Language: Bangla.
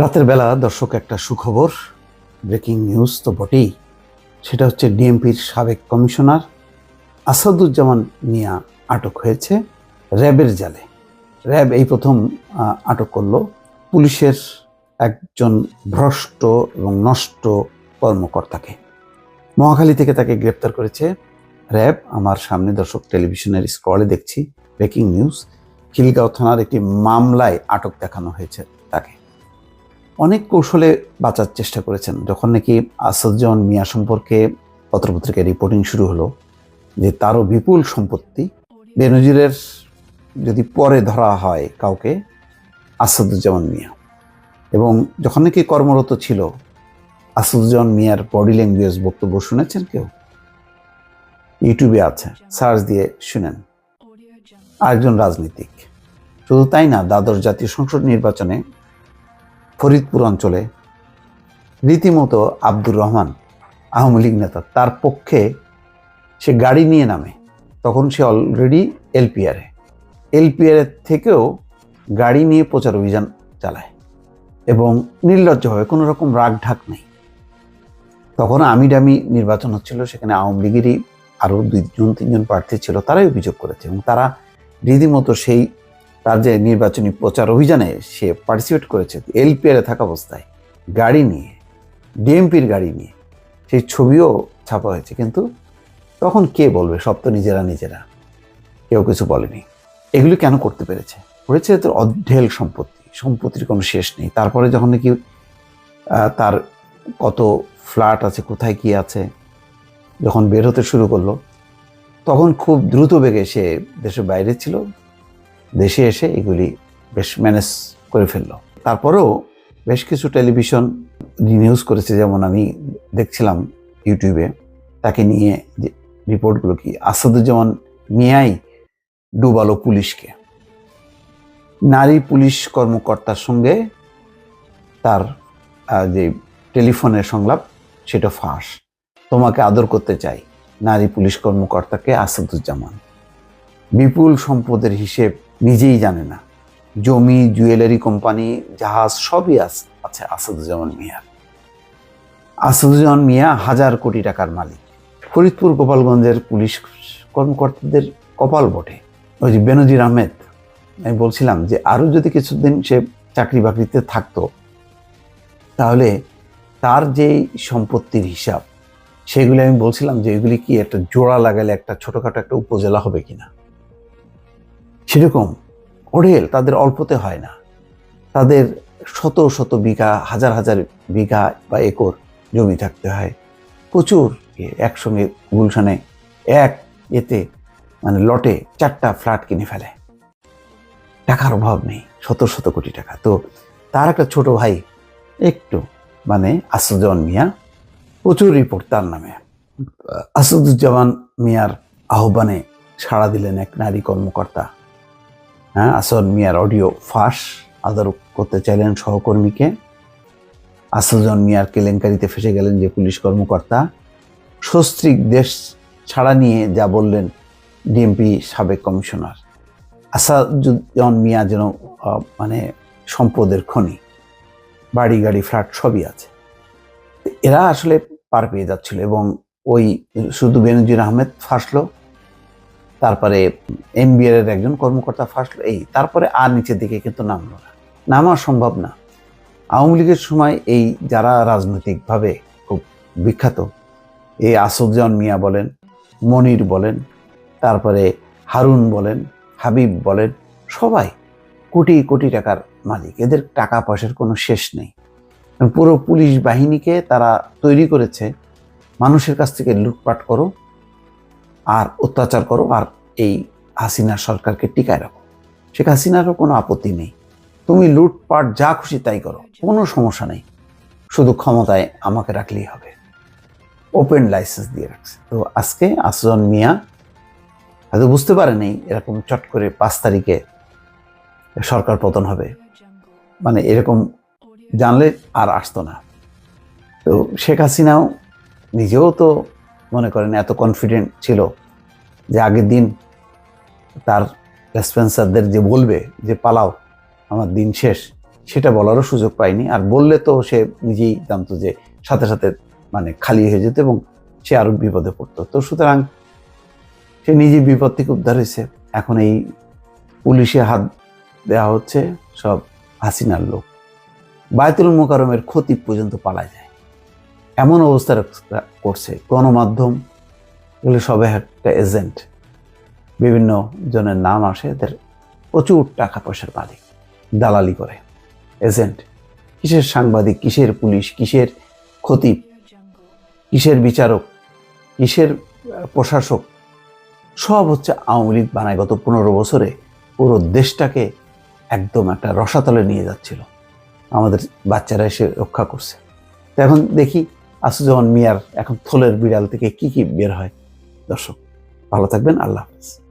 রাতের বেলা দর্শক, একটা সুখবর ব্রেকিং নিউজ তো বটেই। সেটা হচ্ছে ডিএমপির সাবেক কমিশনার আসাদুজ্জামান মিয়া আটক হয়েছে র্যাবের জালে। র্যাব এই প্রথম আটক করল পুলিশের একজন ভ্রষ্ট এবং নষ্ট কর্মকর্তাকে। মহাখালী থেকে তাকে গ্রেপ্তার করেছে র্যাব। আমার সামনে দর্শক, টেলিভিশনের স্ক্রলে দেখছি ব্রেকিং নিউজ খিলগাঁও থানার একটি মামলায় আটক দেখানো হয়েছে। অনেক কৌশলে বাঁচার চেষ্টা করেছেন। যখন নাকি আসাদুজ্জামান মিয়া সম্পর্কে পত্রপত্রিকায় রিপোর্টিং শুরু হলো যে তারও বিপুল সম্পত্তি বেনজিরের যদি পরে ধরা হয় কাউকে, আসাদুজ্জামান মিয়া। এবং যখন নাকি কর্মরত ছিল, আসাদুজ্জামান মিয়ার বডি ল্যাঙ্গুয়েজ বক্তব্য শুনেছেন কেউ? ইউটিউবে আছে সার্চ দিয়ে শুনেন। আরেকজন রাজনীতিক। শুধু তাই না, দ্বাদশ জাতীয় সংসদ নির্বাচনে ফরিদপুর অঞ্চলে রীতিমতো আব্দুর রহমান আওয়ামী লীগ নেতা, তার পক্ষে সে গাড়ি নিয়ে নামে। তখন সে অলরেডি এলপিআরে। এলপিআরের থেকেও গাড়ি নিয়ে প্রচার অভিযান চালায় এবং নির্লজ্জভাবে, কোনো রকম রাগ ঢাক নেই। তখন আমি ডামি নির্বাচন হচ্ছিল, সেখানে আওয়ামী লীগেরই আরও দুইজন তিনজন প্রার্থী ছিল, তারাই অভিযোগ করেছে এবং তারা রীতিমতো সেই তার যে নির্বাচনী প্রচার অভিযানে সে পার্টিসিপেট করেছে এলপিআরে থাকা অবস্থায়। গাড়ি নিয়ে, ডিএমপির গাড়ি নিয়ে। সেই ছবিও ছাপা হয়েছে, কিন্তু তখন কে বলবে? সব তো নিজেরা নিজেরা। কেউ কিছু বলেনি। এগুলি কেন করতে পেরেছে? করেছে তো অঢেল সম্পত্তি। সম্পত্তির কোনো শেষ নেই। তারপরে যখন নাকি তার কত ফ্ল্যাট আছে, কোথায় কি আছে, যখন বের হতে শুরু করল, তখন খুব দ্রুত বেগে সে দেশের বাইরে ছিল। দেশে এসে এগুলি বেশ ম্যানেজ করে ফেলল। তারপরেও বেশ কিছু টেলিভিশন নিউজ করেছে, যেমন আমি দেখছিলাম ইউটিউবে। তাকে নিয়ে যে রিপোর্টগুলো কি? আসাদুজ্জামান মিয়াই ডুবালো পুলিশকে। নারী পুলিশ কর্মকর্তার সঙ্গে তার যে টেলিফোনের সংলাপ, সেটা ফাঁস। তোমাকে আদর করতে চাই, নারী পুলিশ কর্মকর্তাকে আসাদুজ্জামান। বিপুল সম্পদের হিসেব নিজেই জানে না। জমি জুয়েলারি কোম্পানি জাহাজ সবই আছে আসাদুজ্জামান মিয়ার আসাদুজ্জামান মিয়া হাজার কোটি টাকার মালিক। ফরিদপুর গোপালগঞ্জের পুলিশ কর্মকর্তাদের কপাল বটে। ওই যে বেনজির আহমেদ, আমি বলছিলাম যে আরও যদি কিছুদিন সে চাকরি বাকরিতে থাকতো, তাহলে তার যেই সম্পত্তির হিসাব, সেগুলি আমি বলছিলাম যে এগুলি কি একটা জোড়া লাগালে একটা ছোটোখাটো একটা উপজেলা হবে কিনা। সেরকম ওঢেল তাদের অল্পতে হয় না। তাদের শত শত বিঘা, হাজার হাজার বিঘা বা একর জমি থাকতে হয়। প্রচুর একসঙ্গে গুলশানে এক এতে মানে লটে চারটা ফ্ল্যাট কিনে ফেলে। টাকার অভাব নেই, শত শত কোটি টাকা। তো তার একটা ছোট ভাই একটু মানে আসাদুজ্জামান মিয়া, প্রচুর রিপোর্ট তার নামে। আসাদুজ্জামান মিয়ার আহ্বানে সাড়া দিলেন এক নারী কর্মকর্তা। হ্যাঁ আসাদ মিয়ার অডিও ফাঁস। আদর করতে চাইলেন সহকর্মীকে। আসাদুজ্জামান মিয়ার কেলেঙ্কারিতে ফেসে গেলেন যে পুলিশ কর্মকর্তা। সস্ত্রীক দেশ ছাড়া নিয়ে যা বললেন ডিএমপি সাবেক কমিশনার। আসাদুজ্জামান মিয়া যেন মানে সম্পদের খনি। বাড়ি, গাড়ি, ফ্ল্যাট সবই আছে। এরা আসলে পার পেয়ে যাচ্ছিল এবং ওই শুধু বেনজির আহমেদ ফাঁসলো। তারপরে এমবিআর এর একজন কর্মকর্তা ফাঁসলো এই, তারপরে আর নিচের দিকে কিন্তু নামলো না। নামা সম্ভব না। আওয়ামী লীগের সময় এই যারা রাজনৈতিকভাবে খুব বিখ্যাত, এই আসাদুজ্জামান মিয়া বলেন, মনির বলেন, তারপরে হারুন বলেন, হাবিব বলেন, সবাই কোটি কোটি টাকার মালিক। এদের টাকা পয়সার কোনো শেষ নেই। পুরো পুলিশ বাহিনীকে তারা তৈরি করেছে। মানুষের কাছ থেকে লুটপাট করো আর অত্যাচার করো আর এই হাসিনা সরকারকে টিকায় রাখো। শেখ হাসিনারও কোনো আপত্তি নেই। তুমি লুটপাট যা খুশি তাই করো, কোনো সমস্যা নেই। শুধু ক্ষমতায় আমাকে রাখলেই হবে। ওপেন লাইসেন্স দিয়ে রাখছে। তো আজকে আসজন মিয়া, হয়তো বুঝতে পারেনি এরকম চট করে পাঁচ তারিখে সরকার পতন হবে। মানে এরকম জানলে আর আসতো না। তো শেখ হাসিনাও নিজেও তো মনে করেন, এত কনফিডেন্ট ছিল যে আগের দিন তার রেসপেন্সারদের যে বলবে যে, পালাও, আমার দিন শেষ। সেটা বলারও সুযোগ পায়নি। আর বললে তো সে নিজেই জানতো যে, সাথে সাথে মানে খালি হয়ে যেত এবং সে আরও বিপদে পড়তো। তো সুতরাং সে নিজে বিপদ থেকে উদ্ধার হয়েছে। এখন এই পুলিশে হাত দেওয়া হচ্ছে সব হাসিনার লোক। বায়তুল মোকারমের ক্ষতি পর্যন্ত পালা যায়। এমন অবস্থা করছে, গণমাধ্যম এগুলো সবে একটা এজেন্ট বিভিন্ন জনের নাম আসে, এদের প্রচুর টাকা পয়সার মালিক, দালালি করে। এজেন্ট কিসের সাংবাদিক, কিসের পুলিশ, কিসের খতিব কিসের বিচারক, কিসের প্রশাসক, সব হচ্ছে আওয়ামী লীগ বানায় গত পনেরো বছরে। পুরো দেশটাকে একদম একটা রসাতলে নিয়ে যাচ্ছিল। আমাদের বাচ্চারা এসে রক্ষা করছে। এখন দেখি আসুজ্জামান মিয়ার এখন থলের বিড়াল থেকে কি কি বের হয়? দর্শক, ভালো থাকবেন, আল্লাহ হাফিজ।